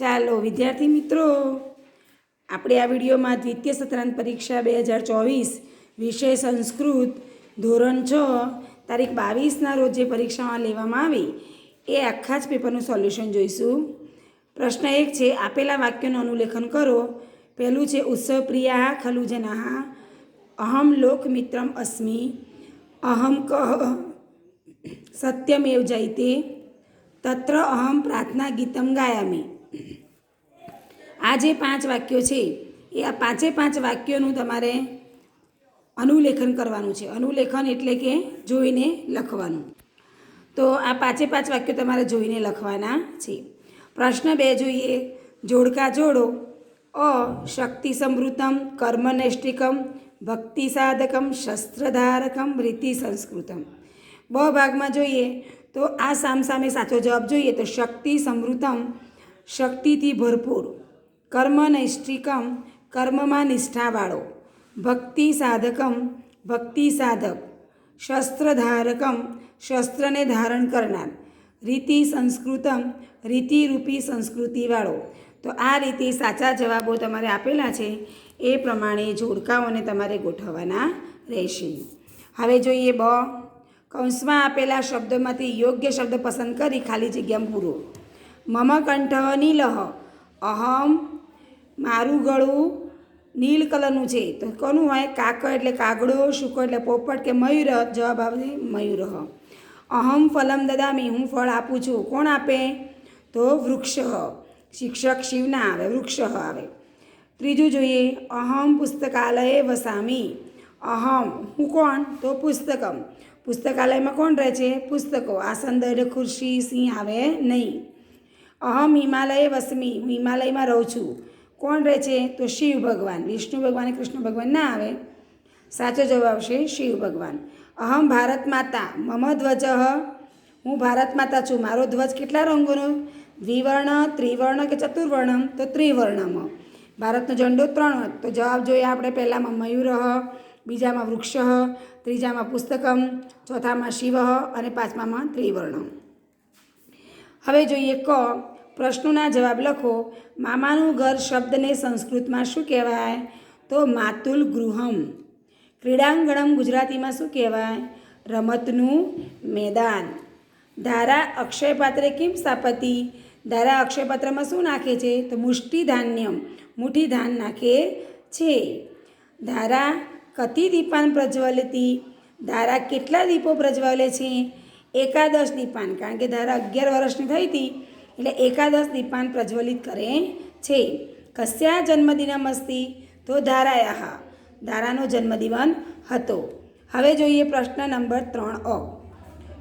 ચાલો, વિદ્યાર્થી મિત્રો, આપણે આ વિડીયોમાં દ્વિતીય સત્રાંત પરીક્ષા બે હજાર ચોવીસ વિષય સંસ્કૃત ધોરણ છ, તારીખ બાવીસના રોજ જે પરીક્ષામાં લેવામાં આવી, એ આખા જ પેપરનું સોલ્યુશન જોઈશું. પ્રશ્ન એક છે, આપેલા વાક્યનું અનુલેખન કરો. પહેલું છે, ઉત્સવ પ્રિયા ખલુ જનાહ, અહમ લોકમિત્રમ અસ્મિ, અહમ કહ સત્યમેવ જયતે, તત્ર અહમ પ્રાર્થના ગીતમ ગાયામી. આ જે પાંચ વાક્યો છે, એ આ પાંચે પાંચ વાક્યોનું તમારે અનુલેખન કરવાનું છે. અનુલેખન એટલે કે જોઈને લખવાનું. તો આ પાંચે પાંચ વાક્યો તમારે જોઈને લખવાના છે. પ્રશ્ન બે જોઈએ. જોડકા જોડો. અ શક્તિ સમૃદ્ધમ કર્મનૈષ્ટિકમ ભક્તિ સાધકમ શસ્ત્રધારકમ રીતિ સંસ્કૃતમ. બ ભાગમાં જોઈએ. તો આ સામસામે સાચો જવાબ જોઈએ તો શક્તિ સમૃદ્ધમ શક્તિથી ભરપૂર. કર્મ નૈષ્ઠિકમ કર્મમાં નિષ્ઠાવાળો ભક્તિ સાધકમ ભક્તિ સાધક શસ્ત્રધારકમ શસ્ત્રને ધારણ કરનાર રીતિ સંસ્કૃતમ રીતિરૂપી સંસ્કૃતિવાળો તો આ રીતે સાચા જવાબો તમારે આપેલા છે એ પ્રમાણે જોડકાઓને તમારે ગોઠવવાના રહેશે હવે જોઈએ બ કૌંસમાં આપેલા શબ્દોમાંથી યોગ્ય શબ્દ પસંદ કરી ખાલી જગ્યા પૂરો મમ કંઠ નીલહ અહમ, મારું ગળું નીલ કલરનું છે. તો કોનું હોય? કાકડ એટલે કાગડો શુકો એટલે પોપટ કે મયુર? જવાબ આવશે મયુર. અહમ ફલમ દદામી, હું ફળ આપું છું. કોણ આપે? તો વૃક્ષ. શિક્ષક શિવના આવે, વૃક્ષ આવે. ત્રીજું જોઈએ, અહમ પુસ્તકાલયે વસામી. અહમ, હું કોણ? તો પુસ્તકમ. પુસ્તકાલયમાં કોણ રહે છે? પુસ્તકો. આસન દર ખુરશી સિંહ આવે નહીં. અહમ હિમાલયે વસમી, હું હિમાલયમાં રહું છું. કોણ રહે છે? તો શિવ ભગવાન. વિષ્ણુ ભગવાન કૃષ્ણ ભગવાન ના આવે. સાચો જવાબ આવશે શિવ ભગવાન. અહમ ભારત માતા. મમ ધ્વજ. હું ભારત માતા છું. મારો ધ્વજ કેટલા રંગોનો? દ્વિવર્ણ, ત્રિવર્ણ કે ચતુર્વર્ણમ? તો ત્રિવર્ણમ. ભારતનો ઝંડો ત્રણ તો જવાબ જોઈએ આપણે પહેલાંમાં મયુર, બીજામાં વૃક્ષ, ત્રીજામાં પુસ્તકમ, ચોથામાં શિવ અને પાંચમામાં ત્રિવર્ણ હવે જોઈએ ક. પ્રશ્નોના જવાબ લખો. મામાનું ઘર શબ્દને સંસ્કૃતમાં શું કહેવાય? તો માતુલ ગૃહમ. ક્રીડાંગણમ ગુજરાતીમાં શું કહેવાય? રમતનું મેદાન. ધારા અક્ષયપાત્રે કેમ સ્થાપતિ? ધારા અક્ષયપાત્રમાં શું નાખે છે? તો મુષ્ટિ ધાન્યમ મુઠ્ઠી ધાન નાખે છે. ધારા કતિ દીપાન પ્રજ્વલતી. ધારા કેટલા દીપો પ્રજ્વલે છે? એકાદશ દીપાન. કારણ કે ધારા અગિયાર વર્ષની થઈ હતી, એટલે એકાદશ દીપાન પ્રજ્વલિત કરે છે. કસ્યા જન્મદિનમ અસ્તિ? તો ધારાયા ધારાનો જન્મદિવન હતો. હવે જોઈએ પ્રશ્ન નંબર ત્રણ અ.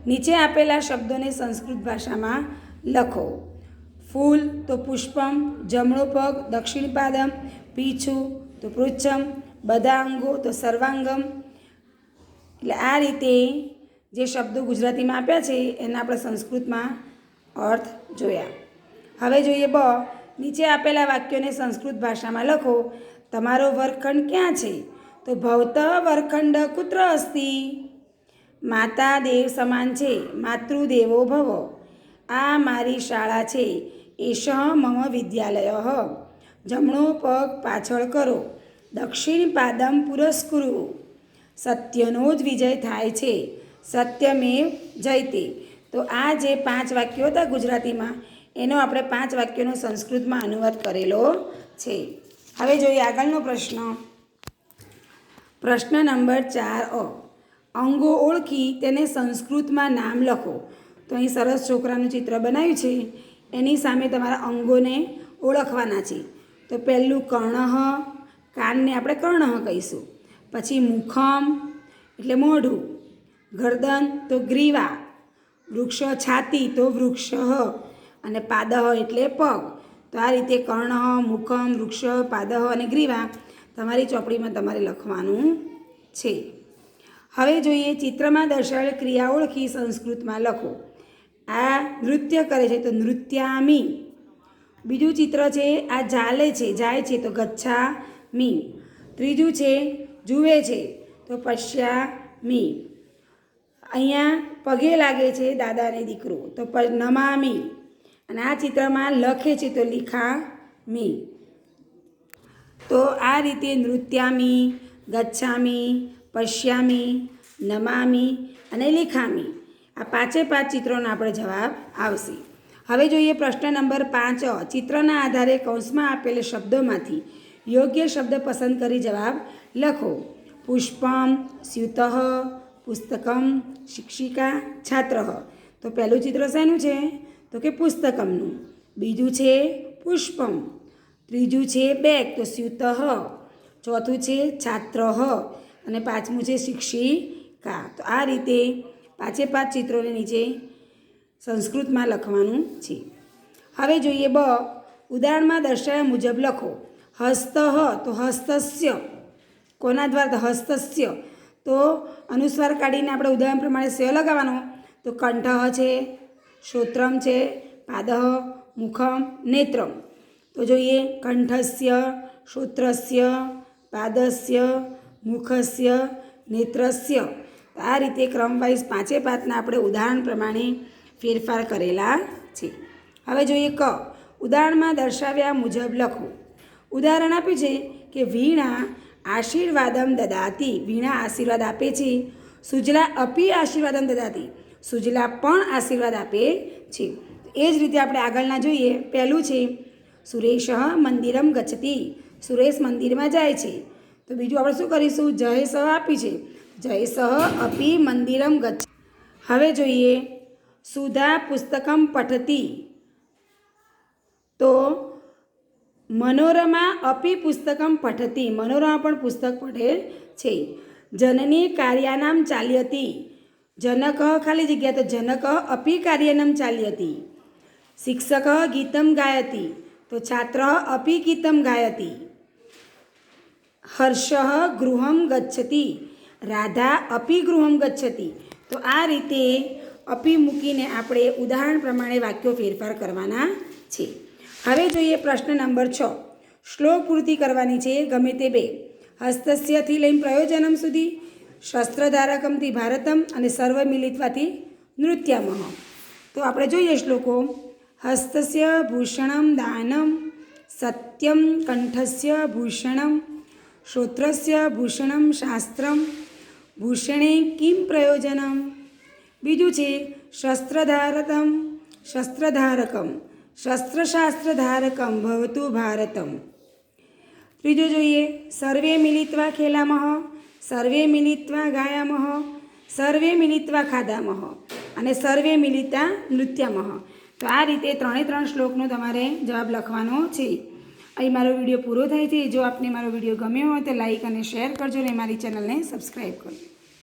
નીચે આપેલા શબ્દોને સંસ્કૃત ભાષામાં લખો. ફૂલ તો પુષ્પમ, જમણો પગ દક્ષિણ પાદમ પીછું તો પૃચ્છમ, બધા અંગો તો સર્વાંગમ. એટલે આ રીતે જે શબ્દો ગુજરાતીમાં આપ્યા છે, એના આપણે સંસ્કૃતમાં અર્થ જોયા. હવે જોઈએ બ, નીચે આપેલા વાક્યોને સંસ્કૃત ભાષામાં લખો, તમારો વર્ગખંડ ક્યાં છે? તો ભવત વર્ખંડ કુત્ર અસ્તિ? માતા દેવ સમાન છે, માતૃદેવો ભવ. આ મારી શાળા છે એશ મમ વિદ્યાલય. જમણો પગ પાછળ કરો, દક્ષિણ પાદમ પુરસ્કુરુ. સત્યનો જ વિજય થાય છે સત્યમેવ જયતે. તો આ જે પાંચ વાક્યો હતા ગુજરાતીમાં, એનો આપણે પાંચ વાક્યોનો સંસ્કૃતમાં અનુવાદ કરેલો છે. હવે જોઈએ આગળનો પ્રશ્ન. પ્રશ્ન નંબર ચાર અ. અંગો ઓળખી તેને સંસ્કૃતમાં નામ લખો. તો અહીં સરસ છોકરાનું ચિત્ર બનાવ્યું છે. એની સામે તમારા અંગોને ઓળખવાના છે. તો પહેલું કર્ણહ કાનને આપણે કર્ણહ કહીશું. પછી મુખમ, એટલે મોઢું. ગરદન તો ગ્રીવા, વૃક્ષ છાતી તો વૃક્ષ. અને પાદહ એટલે પગ. તો આ રીતે કર્ણ, મુખમ, વૃક્ષ, પાદહ અને ગ્રીવા તમારી ચોપડીમાં તમારે લખવાનું છે. હવે જોઈએ ચિત્રમાં દર્શાવેલ ક્રિયા ઓળખી સંસ્કૃતમાં લખો. આ નૃત્ય કરે છે તો નૃત્યામી. બીજું ચિત્ર છે આ જાલે છે, જાય છે તો ગચ્છા મી ત્રીજું છે જુએ છે તો પશ્યા મી અહીંયા પગે લાગે છે દાદાને દીકરો. તો નમામી. અને આ ચિત્રમાં લખે છે તો લિખામી. તો આ રીતે નૃત્યામી, ગચ્છામી, પશ્યામી, નમામી અને લિખામી. આ પાંચે પાંચ ચિત્રોનો આપણે જવાબ આવશે. હવે જોઈએ પ્રશ્ન નંબર પાંચ. ચિત્રના આધારે કૌંસમાં આપેલ શબ્દોમાંથી યોગ્ય શબ્દ પસંદ કરી જવાબ લખો. પુષ્પમ, સ્યુત પુસ્તકમ શિક્ષિકા છાત્ર. તો પહેલું ચિત્ર શેનું છે? તો કે પુસ્તકમનું. બીજું છે પુષ્પમ. ત્રીજું છે બેગ. તો સ્યુત. ચોથું છે છાત્ર. અને પાંચમું છે શિક્ષિકા. તો આ રીતે પાંચે પાંચ ચિત્રોને નીચે સંસ્કૃતમાં લખવાનું છે. હવે જોઈએ બ. ઉદાહરણમાં દર્શાવ્યા મુજબ લખો. હસ્ત. તો હસ્તસ્ય. કોના દ્વારા? હસ્તસ્ય. તો અનુસ્વાર કાઢીને આપણે ઉદાહરણ પ્રમાણે સ્ય લગાવવાનો. તો કંઠ છે શ્રોત્રમ છે, પાદહ, મુખમ, નેત્રમ. તો જોઈએ, કંઠસ્ય શ્રોત્રસ્ય પાદસ્ય, મુખસ્ય, નેત્રસ્ય. આ રીતે ક્રમવાઇઝ પાંચે પાંચના આપણે ઉદાહરણ પ્રમાણે ફેરફાર કરેલા છે. હવે જોઈએ ક. ઉદાહરણમાં દર્શાવ્યા મુજબ લખો ઉદાહરણ આપ્યું છે કે વીણા આશીર્વાદમ દદાતી, વીણા આશીર્વાદ આપે છે. સુજલા અપી આશીર્વાદમ દદાતી, સુજલા પણ આશીર્વાદ આપે છે. એ જ રીતે આપણે આગળના જોઈએ. પહેલું છે, સુરેશ મંદિરમ ગચતી સુરેશ મંદિરમાં જાય છે. તો બીજું આપણે શું કરીશું? જય સહ આપી છે. જય સહ અપી મંદિરમ ગચ હવે જોઈએ, સુધા પુસ્તકમ પઠતી. તો મનોરમા અપી પુસ્તકમ પઠતી. મનોરમા પણ પુસ્તક પઢે છે. જનની કાર્યાનામ ચાલ્યતી. જનક ખાલી જગ્યા તો જનક અપી કાર્યનામ ચાલ્યતી. શિક્ષક ગીતમ ગાયતી. તો છાત્ર અપી ગીતમ ગાયતી. હર્ષ ગૃહમ ગચ્છતી. રાધા અપી ગૃહમ ગચ્છતી. તો આ રીતે અપી મૂકીને આપણે ઉદાહરણ પ્રમાણે વાક્યો ફેરફાર કરવાના છે. હવે જોઈએ પ્રશ્ન નંબર છ. શ્લોક પૂર્તિ કરવાની છે ગમે તે બે. હસ્તસ્યથી લઈને પ્રયોજનમ સુધી, શસ્ત્રધારકમથી ભારતમ અને સર્વ મિલિત્વાથી નૃત્યમહ. તો આપણે જોઈએ શ્લોકો. હસ્તસ્ય ભૂષણમ દાનમ, સત્યમ કંઠસ્ય ભૂષણમ, શ્રોત્રસ્ય ભૂષણમ શાસ્ત્રમ, ભૂષણે કિમ પ્રયોજનમ? બીજું છે શસ્ત્રધારકમ શસ્ત્રધારકમ. શસ્ત્રશાસ્ત્રધારકમ ભવતું ભારતમ. ત્રીજું જોઈએ, સર્વે મિલિત્વા ખેલામહ, સર્વે મિલિત્વા ગાયામહ, સર્વે મિલિત્વા ખાદામહ અને સર્વે મિલિતા નૃત્યમહ. તો આ રીતે ત્રણે ત્રણ શ્લોકનો તમારે જવાબ લખવાનો છે. અહીં મારો વીડિયો પૂરો થાય છે. જો આપને મારો વીડિયો ગમ્યો હોય તો લાઇક અને શેર કરજો અને મારી ચેનલને સબસ્ક્રાઈબ કરજો.